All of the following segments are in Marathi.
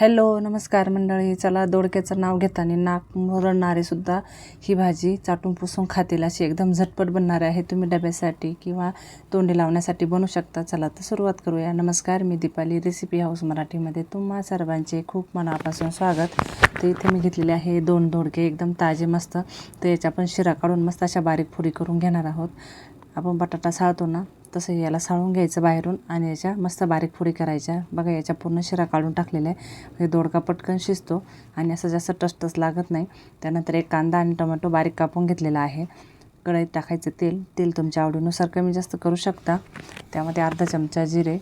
हॅलो नमस्कार मंडळी. चला दोडक्याचं नाव घेताना नाक मुरडणारे सुद्धा ही भाजी चाटून पुसून खातील अशी एकदम झटपट बनणारे आहे. तुम्ही डब्यासाठी किंवा तोंडी लावण्यासाठी बनवू शकता. चला तर सुरुवात करूया. नमस्कार मी दीपाली रेसिपी हाऊस मराठीमध्ये. तुम्हा सर्वांचे खूप मनापासून स्वागत. तर इथे मी घेतलेले आहे दोन दोडके एकदम ताजे मस्त. तर याच्या आपण शिरा काढून मस्त अशा बारीक फुडी करून घेणार आहोत. आपण बटाटा साळतो ना तसं याला साळून घ्यायचं बाहेरून आणि याच्या मस्त बारीक पुरी करायच्या. बघा याच्या पूर्ण शिरा काढून टाकलेल्या आहे हे दोडका पटकन शिजतो आणि असं जास्त टसटस लागत नाही. त्यानंतर एक कांदा आणि टोमॅटो बारीक कापून घेतलेला आहे. कढईत टाकायचं तेल. तेल तुमच्या आवडीनुसार कमी जास्त करू शकता. त्यामध्ये अर्धा चमचा जिरे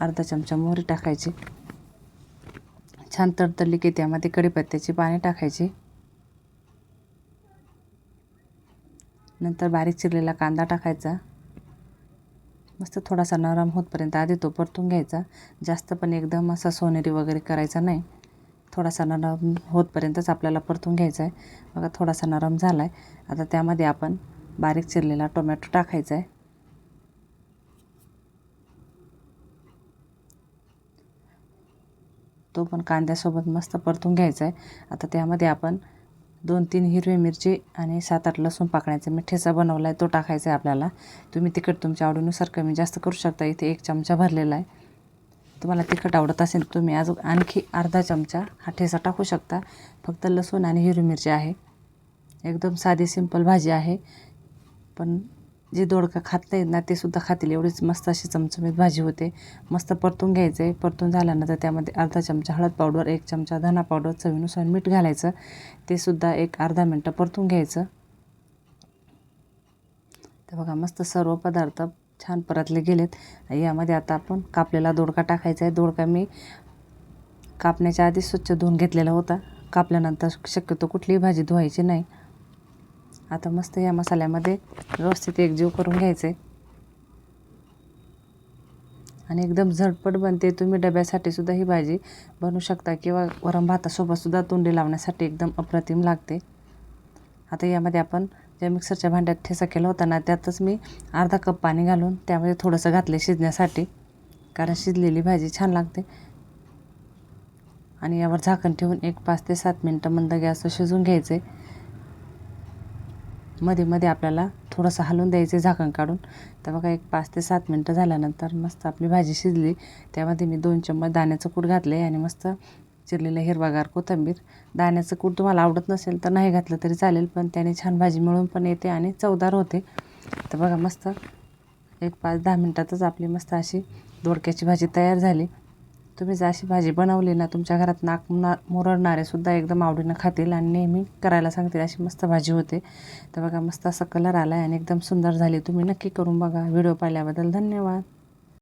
अर्धा चमचा मोहरी टाकायची. छान तडतडली की त्यामध्ये कढीपत्त्याची पाने टाकायची. नंतर बारीक चिरलेला कांदा टाकायचा. मस्त थोडासा नरम होतपर्यंत आधी तो परतून घ्यायचा. जास्त पण एकदम असा सोनेरी वगैरे करायचा नाही. थोडासा नरम होतपर्यंतच आपल्याला परतून घ्यायचा आहे बघा थोडासा नरम झाला आहे आता त्यामध्ये आपण बारीक चिरलेला टोमॅटो टाकायचा आहे तो पण कांद्यासोबत मस्त परतून घ्यायचा आहे आता त्यामध्ये आपण दोन तीन हिरवी मिरची आणि सात आठ लसूण पाकण्याचा मी ठेचा बनवला आहे तो टाकायचा आहे आपल्याला. तुम्ही तिखट तुमच्या आवडीनुसार कमी जास्त करू शकता. इथे एक चमचा भरलेला आहे. तुम्हाला तिखट आवडत असेल तुम्ही अजून आणखी अर्धा चमचा हा ठेचा टाकू शकता. फक्त लसूण आणि हिरवी मिरची आहे. एकदम साधी सिंपल भाजी आहे. पण जे दोडका खात नाहीत ना ते सुद्धा खातील. एवढीच मस्त अशी चमचमीत भाजी होते. मस्त परतून घ्यायचं. आहे परतून झाल्यानंतर त्यामध्ये अर्धा चमचा हळद पावडर एक चमचा धना पावडर चवीनुसार मीठ घालायचं. ते सुद्धा एक अर्धा मिनटं परतून घ्यायचं. तर बघा मस्त सर्व पदार्थ छान परतले गेलेत. यामध्ये आता आपण कापलेला दोडका टाकायचा आहे. दोडका मी कापण्याच्या आधी स्वच्छ धुवून घेतलेला होता. कापल्यानंतर शक्यतो कुठलीही भाजी धुवायची नाही. आता मस्त या मसाल्यामध्ये व्यवस्थित एकजीव करून घ्यायचे. आणि एकदम झटपट बनते. तुम्ही डब्यासाठी सुद्धा ही भाजी बनवू शकता किंवा वरण भातासोबतसुद्धा तोंडी लावण्यासाठी एकदम अप्रतिम लागते. आता यामध्ये आपण ज्या मिक्सरच्या भांड्यात ठेचा केला होता ना त्यातच मी अर्धा कप पाणी घालून त्यामध्ये थोडंसं घातले शिजण्यासाठी. कारण शिजलेली भाजी छान लागते. आणि यावर झाकण ठेवून एक पाच ते सात मिनटं मंद गॅसवर शिजून घ्यायचे. मध्ये मध्ये आपल्याला थोडंसं हलवून द्यायचे झाकण काढून. तर बघा एक पाच ते सात मिनटं झाल्यानंतर मस्त आपली भाजी शिजली. त्यामध्ये मी दोन चम्मच दाण्याचं कूट घातले आणि मस्त चिरलेलं हिरवागार कोथिंबीर. दाण्याचं कूट तुम्हाला आवडत नसेल तर नाही घातलं तरी चालेल पण त्याने छान भाजी मिळून पण येते आणि चवदार होते. तर बघा मस्त एक पाच दहा मिनटातच आपली मस्त अशी दोडक्याची भाजी तयार झाली. तुम्ही जर अशी भाजी बनवली ना तुमच्या घरात नाक ना मुरडणारे सुद्धा एकदम आवडीनं खातील आणि नेहमी करायला सांगतील अशी मस्त भाजी होते. तर बघा मस्त असा कलर आला आहे आणि एकदम सुंदर झाली. तुम्ही नक्की करून बघा. व्हिडिओ पाहिल्याबद्दल धन्यवाद.